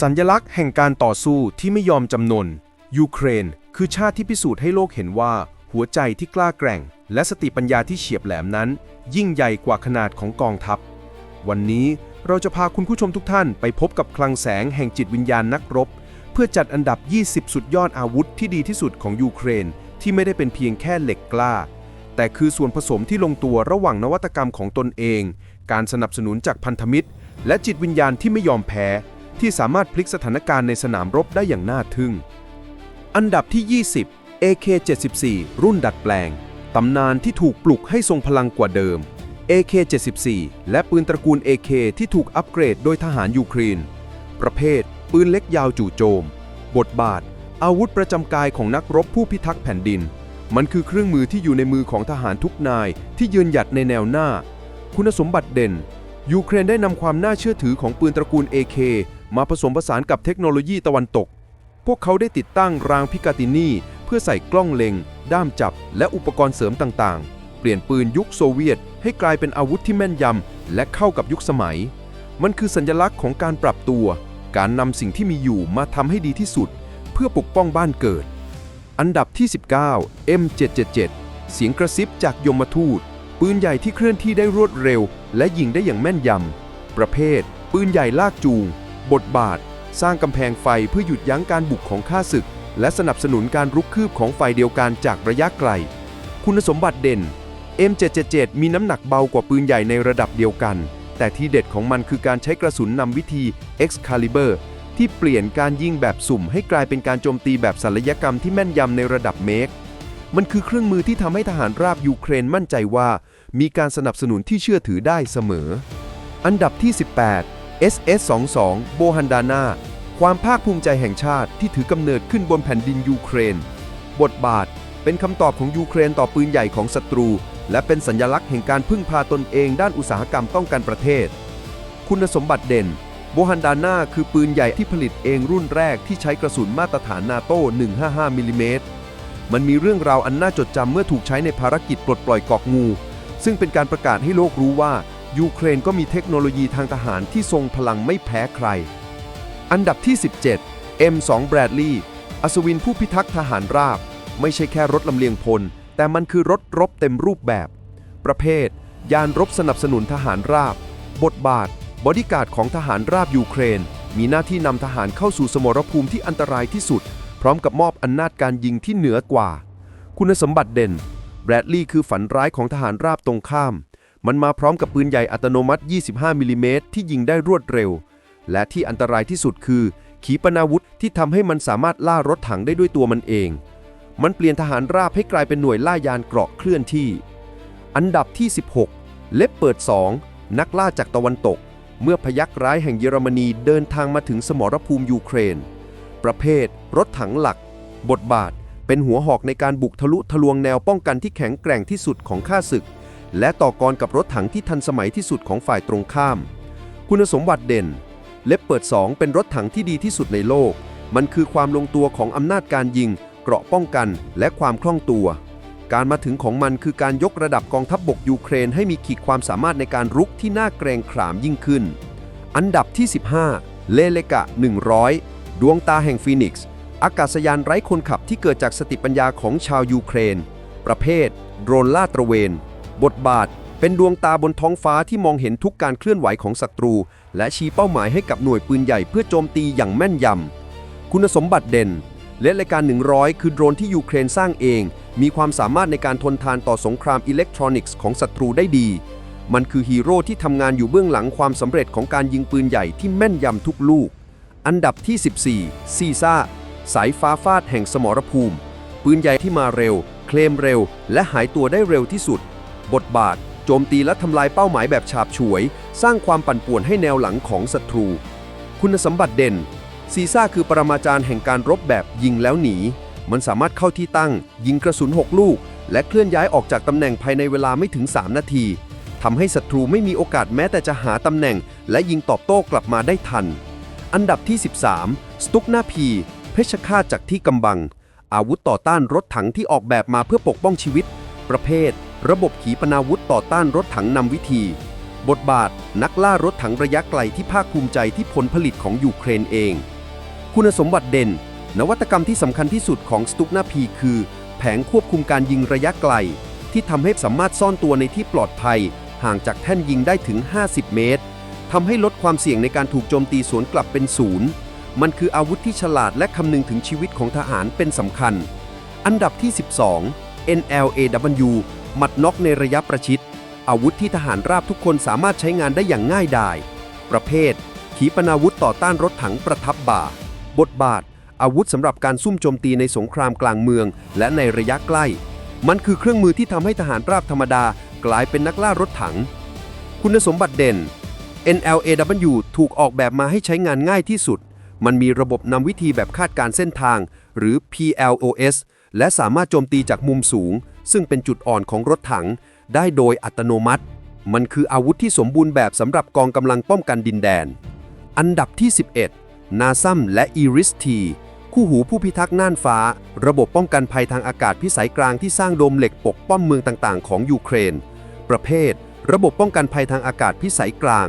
สัญญลักษณ์แห่งการต่อสู้ที่ไม่ยอมจำนน ยูเครน คือชาติที่พิสูจน์ให้โลกเห็นว่า หัวใจที่กล้าแกร่ง และสติปัญญาที่เฉียบแหลมนั้น ยิ่งใหญ่กว่าขนาดของกองทัพ วันนี้เราจะพาคุณผู้ชมทุกท่านไปพบกับคลังแสงแห่งจิตวิญญาณนักรบ เพื่อจัดอันดับ 20 สุดยอดอาวุธที่ดีที่สุดของยูเครน ที่ไม่ได้เป็นเพียงแค่เหล็กกล้า แต่คือส่วนผสมที่ลงตัวระหว่างนวัตกรรมของตนเอง การสนับสนุนจากพันธมิตร และจิตวิญญาณที่ไม่ยอมแพ้ ที่สามารถพลิกสถานการณ์ในสนามรบได้อย่างน่าทึ่ง อันดับที่ 20 AK-74 รุ่นดัดแปลง ตำนานที่ถูกปลุกให้ทรงพลังกว่าเดิม AK-74 และปืนตระกูล AK ที่ถูกอัปเกรดโดยทหารยูเครน ประเภท ปืนเล็กยาวจู่โจม บทบาท อาวุธประจำกายของนักรบผู้พิทักษ์แผ่นดิน มันคือเครื่องมือที่อยู่ในมือของทหารทุกนายที่ยืนหยัดในแนวหน้า คุณสมบัติเด่น ยูเครนได้นำความน่าเชื่อถือของปืนตระกูล AK มาผสมผสานกับเทคโนโลยีตะวันตก พวกเขาได้ติดตั้งรางพิกาตินีเพื่อใส่กล้องเล็ง ด้ามจับ และอุปกรณ์เสริมต่างๆ เปลี่ยนปืนยุคโซเวียต ให้กลายเป็นอาวุธที่แม่นยำ และเข้ากับยุคสมัย มันคือสัญลักษณ์ของการปรับตัว การนำสิ่งที่มีอยู่มาทำให้ดีที่สุด เพื่อปกป้องบ้านเกิด อันดับที่ 19 M777 เสียงกระซิบจากยมทูต ปืนใหญ่ที่เคลื่อนที่ได้รวดเร็ว และยิงได้อย่างแม่นยำ ประเภท ปืนใหญ่ลากจูง บทบาท สร้างกำแพงไฟเพื่อหยุดยั้งการบุกของข้าศึก และสนับสนุนการรุกคืบของฝ่ายเดียวกันจากระยะไกล คุณสมบัติเด่น M777 มีน้ำหนักเบากว่าปืนใหญ่ในระดับเดียวกัน แต่ที่เด็ดของมันคือการใช้กระสุนนำวิธี Excalibur ที่เปลี่ยนการยิงแบบสุ่ม ให้กลายเป็นการโจมตีแบบศัลยกรรมที่แม่นยำในระดับเมกมันคือเครื่องมือที่ทำให้ทหารราบยูเครนมั่นใจว่า มีการสนับสนุนที่เชื่อถือได้เสมอ อันดับที่ 18 SS-22 โบฮันดานาความภาคภูมิใจแห่งชาติที่ถือกำเนิดขึ้นบนแผ่นดินยูเครน บทบาทเป็นคำตอบของยูเครนต่อปืนใหญ่ของศัตรู และเป็นสัญลักษณ์แห่งการพึ่งพาตนเองด้านอุตสาหกรรมป้องกันประเทศ คุณสมบัติเด่น โบฮันดาน่าคือปืนใหญ่ที่ผลิตเองรุ่นแรกที่ใช้กระสุนมาตรฐานนาโต้ 155มิลลิเมตรมันมีเรื่องราวอันน่าจดจำเมื่อถูกใช้ในภารกิจปลดปล่อยกาะงู ซึ่งเป็นการประกาศให้โลกรู้ว่า ยูเครนก็มีเทคโนโลยีทางทหารที่ทรงพลังไม่แพ้ใคร อันดับที่ 17 M2 Bradley อัศวินผู้พิทักษ์ทหารราบ ไม่ใช่แค่รถลำเลียงพล แต่มันคือรถรบเต็มรูปแบบ ประเภท ยานรบสนับสนุนทหารราบ บทบาท บอดี้การ์ดของทหารราบยูเครน มีหน้าที่นำทหารเข้าสู่สมรภูมิที่อันตรายที่สุด พร้อมกับมอบอำนาจการยิงที่เหนือกว่า คุณสมบัติเด่น แบรดลีย์คือฝันร้ายของทหารราบตรงข้าม มันมาพร้อมกับปืนใหญ่อัตโนมัติ 25 มิลลิเมตรที่ยิงได้รวดเร็ว และที่อันตรายที่สุดคือ ขีปนาวุธที่ทำให้มันสามารถล่ารถถังได้ด้วยตัวมันเอง มันเปลี่ยนทหารราบให้กลายเป็นหน่วยล่ายานเกราะเคลื่อนที่ อันดับที่ 16 เล็บเปิด 2 นักล่าจากตะวันตก เมื่อพยักร้ายแห่งเยอรมนีเดินทางมาถึงสมรภูมิยูเครน ประเภท รถถังหลัก บทบาท เป็นหัวหอกในการบุกทะลุทะลวงแนวป้องกันที่แข็งแกร่งที่สุดของข้าศึก และต่อกรกับรถถังที่ทันสมัยที่สุดของฝ่ายตรงข้าม คุณสมบัติเด่น เล็บเปิด 2 เป็นรถถังที่ดีที่สุดในโลก มันคือความลงตัวของอำนาจการยิง เกราะป้องกัน และความคล่องตัว การมาถึงของมันคือการยกระดับกองทัพบบกยูเครนให้มีขีดความสามารถในการรุกที่น่าเกรงขามยิ่งขึ้น อันดับที่ 15 เลเลกะ 100 ดวงตาแห่งฟีนิกซ์อากาศยานไร้คนขับที่เกิดจากสติปัญญาของชาวยูเครน ประเภท โดรนลาดตระเวน บทบาทเป็นดวงตาบนท้องฟ้าที่มองเห็นทุกการเคลื่อนไหวของศัตรู และชี้เป้าหมายให้กับหน่วยปืนใหญ่เพื่อโจมตีอย่างแม่นยำ คุณสมบัติเด่นและรายการ 100 คือโดรนที่ยูเครนสร้างเอง มีความสามารถในการทนทานต่อสงครามอิเล็กทรอนิกส์ของศัตรูได้ดี มันคือฮีโร่ที่ทำงานอยู่เบื้องหลังความสำเร็จของการยิงปืนใหญ่ที่แม่นยำทุกลูก อันดับที่ 14 ซีซ่า สายฟ้าฟาดแห่งสมรภูมิ ปืนใหญ่ที่มาเร็ว เคลมเร็ว และหายตัวได้เร็วที่สุด บทบาท โจมตีและทำลายเป้าหมายแบบฉาบฉวย สร้างความปั่นป่วนให้แนวหลังของศัตรู คุณสมบัติเด่น ซีซ่าคือปรมาจารย์แห่งการรบแบบยิงแล้วหนี มันสามารถเข้าที่ตั้ง ยิงกระสุน 6 ลูก และเคลื่อนย้ายออกจากตำแหน่งภายในเวลาไม่ถึง 3 นาทีทำให้ศัตรูไม่มีโอกาสแม้แต่จะหาตำแหน่ง และยิงตอบโต้กลับมาได้ทัน อันดับที่ 13 สตุกนาพี เพชฌฆาตจากที่กำบัง อาวุธต่อต้านรถถังที่ออกแบบมาเพื่อปกป้องชีวิต ประเภท ระบบขีปนาวุธต่อต้านรถถังนำวิธี บทบาท นักล่ารถถังระยะไกลที่ภาคภูมิใจที่ผลผลิตของยูเครนเอง คุณสมบัติเด่น นวัตกรรมที่สำคัญที่สุดของสตุกนาพีคือ แผงควบคุมการยิงระยะไกล ที่ทำให้สามารถซ่อนตัวในที่ปลอดภัย ห่างจากแท่นยิงได้ถึง 50 เมตรทำให้ลดความเสี่ยงในการถูกโจมตีสวนกลับเป็นศูนย์มันคืออาวุธที่ฉลาดและคำนึงถึงชีวิตของทหารเป็นสำคัญ อันดับที่ 12 NLAW หมัดน็อกในระยะประชิด อาวุธที่ทหารราบทุกคนสามารถใช้งานได้อย่างง่ายดาย ประเภท ขีปนาวุธต่อต้านรถถังประทับบ่า บทบาท อาวุธสำหรับการซุ่มโจมตีในสงครามกลางเมือง และในระยะใกล้ มันคือเครื่องมือที่ทำให้ทหารราบธรรมดา กลายเป็นนักล่ารถถัง คุณสมบัติเด่น NLAW ถูกออกแบบมาให้ใช้งานง่ายที่สุด มันมีระบบนำวิธีแบบคาดการเส้นทาง หรือ PLOS และสามารถโจมตีจากมุมสูง ซึ่งเป็นจุดอ่อนของรถถัง ได้โดยอัตโนมัติ มันคืออาวุธที่สมบูรณ์แบบสำหรับกองกำลังป้องกันดินแดน อันดับที่ 11 นาซัมและอีริสทีคู่หูผู้พิทักษ์น่านฟ้า ระบบป้องกันภัยทางอากาศพิสัยกลางที่สร้างโดมเหล็กปกป้องเมืองต่างๆ ของยูเครน ประเภท ระบบป้องกันภัยทางอากาศพิสัยกลาง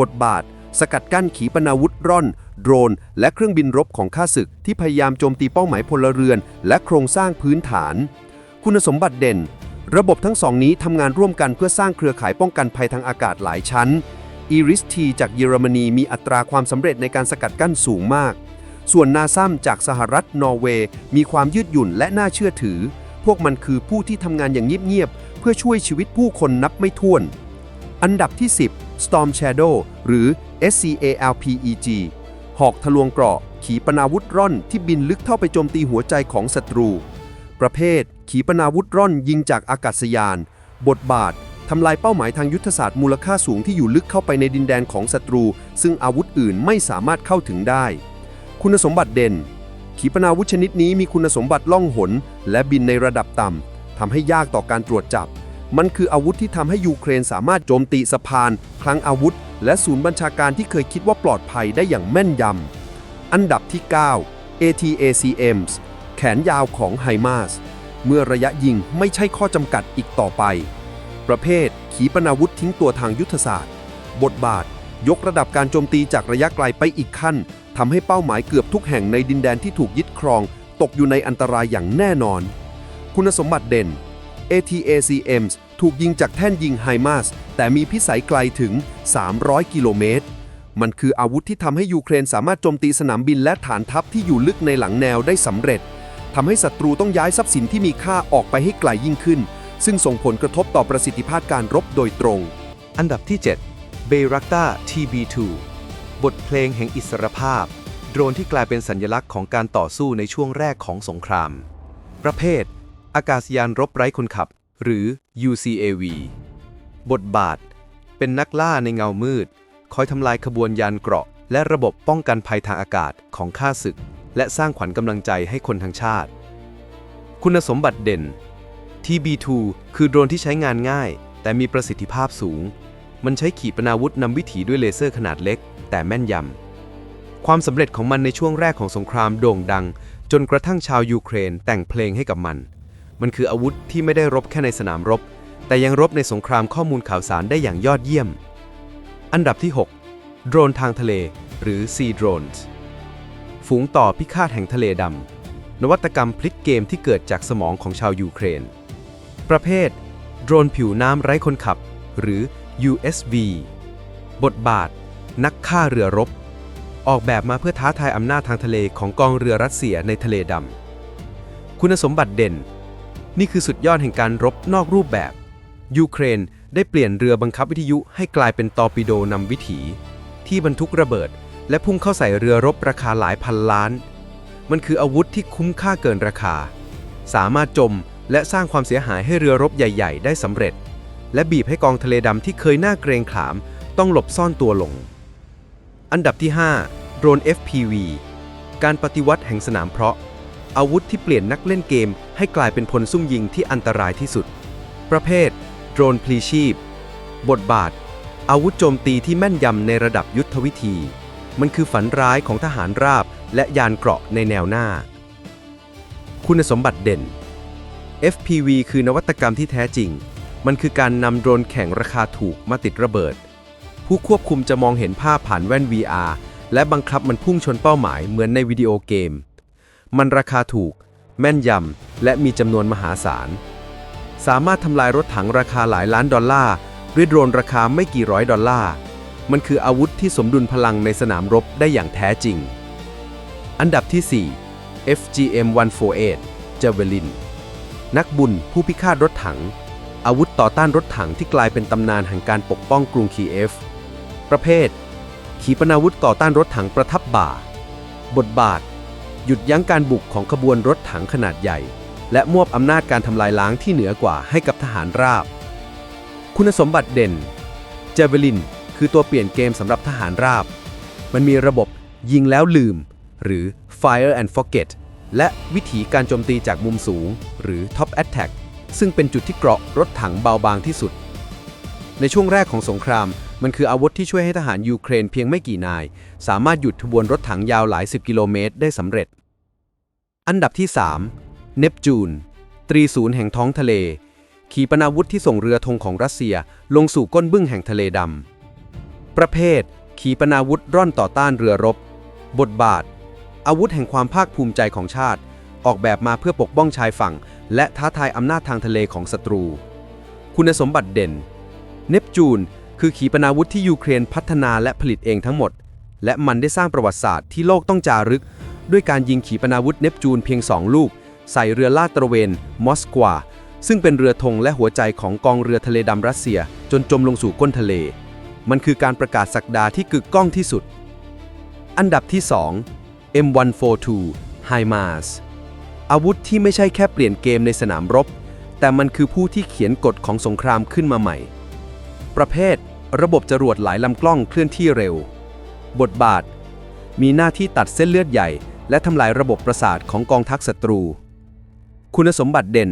บทบาท สกัดกั้นขีปนาวุธร่อน โดรน และเครื่องบินรบของข้าศึกที่พยายามโจมตีเป้าหมายพลเรือน และโครงสร้างพื้นฐาน คุณสมบัติเด่น ระบบทั้งสองนี้ทำงานร่วมกันเพื่อสร้างเครือข่ายป้องกันภัยทางอากาศหลายชั้นอีริสทีจากเยอรมนีมีอัตราความสำเร็จในการสกัดกั้นสูงมาก ส่วนนาซัมจากสหรัฐ นอร์เวย์ มีความยืดหยุ่นและน่าเชื่อถือ พวกมันคือผู้ที่ทำงานอย่างเงียบๆเพื่อช่วยชีวิตผู้คนนับไม่ถ้วน อันดับที่ 10 Storm Shadow หรือ SCALPEG หอกทะลวงเกราะ ขีปนาวุธร่อนที่บินลึกเข้าไปโจมตีหัวใจของศัตรู ประเภท ขีปนาวุธร่อนยิงจากอากาศยาน บทบาททำลายเป้าหมายทางยุทธศาสตร์มูลค่าสูงที่อยู่ลึกเข้าไปในดินแดนของศัตรู ซึ่งอาวุธอื่นไม่สามารถเข้าถึงได้ คุณสมบัติเด่น ขีปนาวุธชนิดนี้มีคุณสมบัติล่องหน และบินในระดับต่ำทำให้ยากต่อการตรวจจับ มันคืออาวุธที่ทำให้ยูเครนสามารถโจมตีสะพาน คลังอาวุธ และศูนย์บัญชาการที่เคยคิดว่าปลอดภัยได้อย่างแม่นยำอันดับที่ 9 ATACMs แขนยาวของไฮมาส เมื่อระยะยิงไม่ใช่ข้อจำกัดอีกต่อไป ประเภท ขีปนาวุธทิ้งตัวทางยุทธศาสตร์ บทบาท ยกระดับการโจมตีจากระยะไกลไปอีกขั้นทำให้เป้าหมายเกือบทุกแห่งในดินแดนที่ถูกยึดครอง ตกอยู่ในอันตรายอย่างแน่นอน คุณสมบัติเด่น ATACMs ถูกยิงจากแท่นยิงไฮมาสแต่มีพิสัยไกลถึง 300 กิโลเมตร มันคืออาวุธที่ทำให้ยูเครนสามารถโจมตีสนามบินและฐานทัพที่อยู่ลึกในหลังแนวได้สำเร็จ ทำให้ศัตรูต้องย้ายทรัพย์สินที่มีค่าออกไปให้ไกลยิ่งขึ้น ซึ่งส่งผลกระทบต่อประสิทธิภาพการรบโดยตรง อันดับที่ 7 b e r a k t a TB2 บทเพลงแห่งอิสรภาพ โดรนที่กลายเป็นสัญลักษณ์ของการต่อสู้ในช่วงแรกของสงคราม ประเภท อากาศยานรบไร้คนขับ หรือ UCAV บทบาท เป็นนักล่าในเงามืด คอยทำลายขบวนยานเกราะ และระบบป้องกันภัยทางอากาศของข้าศึก และสร้างขวัญกำลังใจให้คนทั้งชาติ คุณสมบัติเด่น TB2 คือโดรนที่ใช้งานง่าย แต่มีประสิทธิภาพสูง มันใช้ขีปนาวุธนำวิถีด้วยเลเซอร์ขนาดเล็ก แต่แม่นยำ ความสำเร็จของมันในช่วงแรกของสงครามโด่งดัง จนกระทั่งชาวยูเครนแต่งเพลงให้กับมัน มันคืออาวุธที่ไม่ได้รบแค่ในสนามรบ แต่ยังรบในสงครามข้อมูลข่าวสารได้อย่างยอดเยี่ยม อันดับที่ 6 โดรนทางทะเล หรือ Sea Drones ฝูงต่อพิฆาตแห่งทะเลดำ นวัตกรรมพลิกเกมที่เกิดจากสมองของชาวยูเครน ประเภท โดรนผิวน้ำไร้คนขับ หรือ USV บทบาท นักฆ่าเรือรบ ออกแบบมาเพื่อท้าทายอำนาจทางทะเลของกองเรือรัสเซียในทะเลดำ คุณสมบัติเด่น นี่คือสุดยอดแห่งการรบนอกรูปแบบ ยูเครนได้เปลี่ยนเรือบังคับวิทยุให้กลายเป็นตอร์ปิโดนำวิถี ที่บรรทุกระเบิด และพุ่งเข้าใส่เรือรบราคาหลายพันล้าน มันคืออาวุธที่คุ้มค่าเกินราคา สามารถจมและสร้างความเสียหายให้เรือรบใหญ่ ๆ ได้สำเร็จ และบีบให้กองทะเลดำที่เคยน่าเกรงขาม ต้องหลบซ่อนตัวลง อันดับที่ 5 โดรน FPV การปฏิวัติแห่งสนามเพราะ อาวุธที่เปลี่ยนนักเล่นเกม ให้กลายเป็นพลซุ่มยิงที่อันตรายที่สุด ประเภท โดรนพลีชีพ บทบาท อาวุธโจมตีที่แม่นยำในระดับยุทธวิธี มันคือฝันร้ายของทหารราบและยานเกราะในแนวหน้า คุณสมบัติเด่น FPV คือนวัตกรรมที่แท้จริง มันคือการนำโดรนแข่งราคาถูกมาติดระเบิด ผู้ควบคุมจะมองเห็นภาพผ่านแว่น VR และบังคับมันพุ่งชนเป้าหมายเหมือนในวิดีโอเกม มันราคาถูก แม่นยำ และมีจำนวนมหาศาล สามารถทำลายรถถังราคาหลายล้านดอลลาร์ด้วยโดรนราคาไม่กี่ร้อยดอลลาร์ มันคืออาวุธที่สมดุลพลังในสนามรบได้อย่างแท้จริง อันดับที่ 4 FGM 148 Javelin นักบุญผู้พิฆาตรถถัง อาวุธต่อต้านรถถังที่กลายเป็นตำนานแห่งการปกป้องกรุงคีเอฟ ประเภท ขีปนาวุธต่อต้านรถถังประทับบ่า บทบาท หยุดยั้งการบุกของขบวนรถถังขนาดใหญ่ และมอบอำนาจการทำลายล้างที่เหนือกว่าให้กับทหารราบ คุณสมบัติเด่น เจเวลิน คือตัวเปลี่ยนเกมสำหรับทหารราบ มันมีระบบยิงแล้วลืม หรือ Fire and Forget และวิธีการโจมตีจากมุมสูง หรือ Top Attack ซึ่งเป็นจุดที่เกราะรถถังเบาบางที่สุด ในช่วงแรกของสงคราม มันคืออาวุธที่ช่วยให้ทหารยูเครนเพียงไม่กี่นาย สามารถหยุดขบวนรถถังยาวหลายสิบกิโลเมตรได้สำเร็จ อันดับที่ 3 เนปจูน ตรีศูนย์แห่งท้องทะเล ขีปนาวุธที่ส่งเรือธงของรัสเซียลงสู่ก้นบึ้งแห่งทะเลดำ ประเภท ขีปนาวุธร่อนต่อต้านเรือรบ บทบาท อาวุธแห่งความภาคภูมิใจของชาติ ออกแบบมาเพื่อปกป้องชายฝั่ง และท้าทายอำนาจทางทะเลของศัตรู คุณสมบัติเด่น เนปจูน คือขีปนาวุธที่ยูเครนพัฒนาและผลิตเองทั้งหมด และมันได้สร้างประวัติศาสตร์ที่โลกต้องจารึก ด้วยการยิงขีปนาวุธเนปจูนเพียง2ลูก ใส่เรือลาดตระเวนมอสกวาซึ่งเป็นเรือธงและหัวใจของกองเรือทะเลดำรัสเซีย จนจมลงสู่ก้นทะเล มันคือการประกาศสักดาที่กึกก้องที่สุด อันดับที่ 2 M142 HIMARS อาวุธที่ไม่ใช่แค่เปลี่ยนเกมในสนามรบ แต่มันคือผู้ที่เขียนกฎของสงครามขึ้นมาใหม่ ประเภท ระบบจรวดหลายลำกล้องเคลื่อนที่เร็ว บทบาท มีหน้าที่ตัดเส้นเลือดใหญ่ และทำลายระบบประสาทของกองทัพศัตรู คุณสมบัติเด่น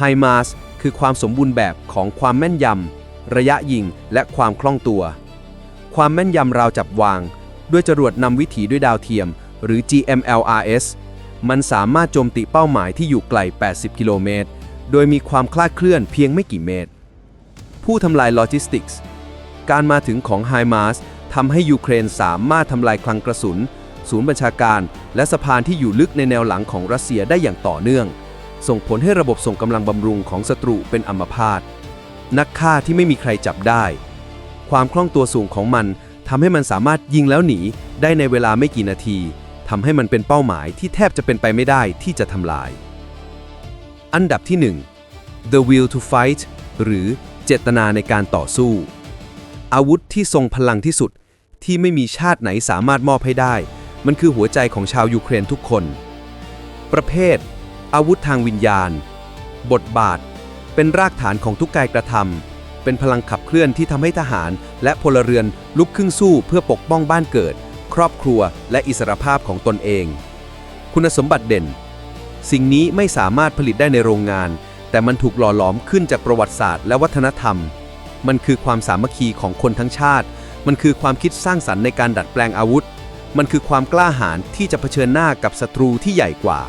HIMARS คือความสมบูรณ์แบบของความแม่นยำ ระยะยิง และความคล่องตัว ความแม่นยำราวจับวาง ด้วยจรวดนำวิถีด้วยดาวเทียม หรือ GMLRS มันสามารถโจมตีเป้าหมายที่อยู่ไกล 80 กิโลเมตร โดยมีความคลาดเคลื่อนเพียงไม่กี่เมตร ผู้ทำลายโลจิสติกส์ การมาถึงของ HIMARS ทำให้ยูเครนสามารถทำลายคลังกระสุน ศูนย์บัญชาการ และสะพานที่อยู่ลึกในแนวหลังของรัสเซียได้อย่างต่อเนื่อง ส่งผลให้ระบบส่งกำลังบำรุงของศัตรูเป็นอัมพาต นักฆ่าที่ไม่มีใครจับได้ ความคล่องตัวสูงของมันทำให้มันสามารถยิงแล้วหนีได้ในเวลาไม่กี่นาทีทำให้มันเป็นเป้าหมายที่แทบจะเป็นไปไม่ได้ที่จะทำลาย อันดับที่ 1 The Will to Fight หรือเจตนาในการต่อสู้ อาวุธที่ทรงพลังที่สุดที่ไม่มีชาติไหนสามารถมอบให้ได้ มันคือหัวใจของชาวยูเครนทุกคน ประเภท อาวุธทางวิญญาณ บทบาท เป็นรากฐานของทุกการกระทำเป็นพลังขับเคลื่อนที่ทำให้ทหารและพลเรือนลุกขึ้นสู้เพื่อปกป้องบ้านเกิด ครอบครัวและอิสรภาพของตนเอง คุณสมบัติเด่น สิ่งนี้ไม่สามารถผลิตได้ในโรงงาน แต่มันถูกหล่อหลอมขึ้นจากประวัติศาสตร์และวัฒนธรรม มันคือความสามัคคีของคนทั้งชาติ มันคือความคิดสร้างสรรค์ในการดัดแปลงอาวุธ มันคือความกล้าหาญที่จะเผชิญหน้ากับศัตรูที่ใหญ่กว่า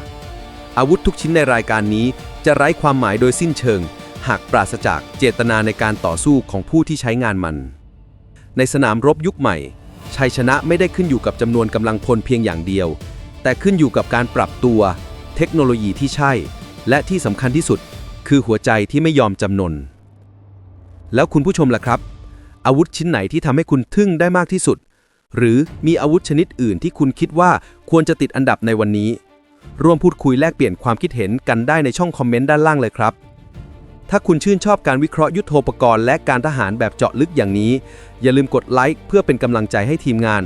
อาวุธทุกชิ้นในรายการนี้จะไร้ความหมายโดยสิ้นเชิง หากปราศจากเจตนาในการต่อสู้ของผู้ที่ใช้งานมัน ในสนามรบยุคใหม่ ชัยชนะไม่ได้ขึ้นอยู่กับจำนวนกำลังพลเพียงอย่างเดียว แต่ขึ้นอยู่กับการปรับตัว เทคโนโลยีที่ใช่ และที่สำคัญที่สุด คือหัวใจที่ไม่ยอมจำนน แล้วคุณผู้ชมล่ะครับ อาวุธชิ้นไหนที่ทำให้คุณทึ่งได้มากที่สุด หรือมีอาวุธชนิดอื่นที่คุณคิดว่าควรจะติดอันดับในวันนี้ ร่วมพูดคุยแลกเปลี่ยนความคิดเห็นกันได้ในช่องคอมเมนต์ด้านล่างเลยครับ ถ้าคุณชื่นชอบการวิเคราะห์ยุทโธปกรณ์และการทหารแบบเจาะลึกอย่างนี้ อย่าลืมกดไลค์เพื่อเป็นกำลังใจให้ทีมงาน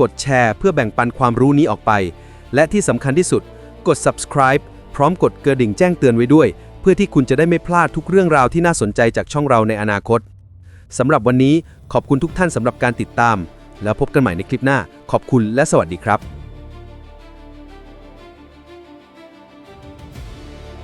กดแชร์เพื่อแบ่งปันความรู้นี้ออกไป และที่สำคัญที่สุด กด subscribe พร้อมกดกระดิ่งแจ้งเตือนไว้ด้วย เพื่อที่คุณจะได้ไม่พลาดทุกเรื่องราวที่น่าสนใจจากช่องเราในอนาคตสำหรับวันนี้ขอบคุณทุกท่านสำหรับการติดตาม แล้วพบกันใหม่ในคลิปหน้า ขอบคุณและสวัสดีครับ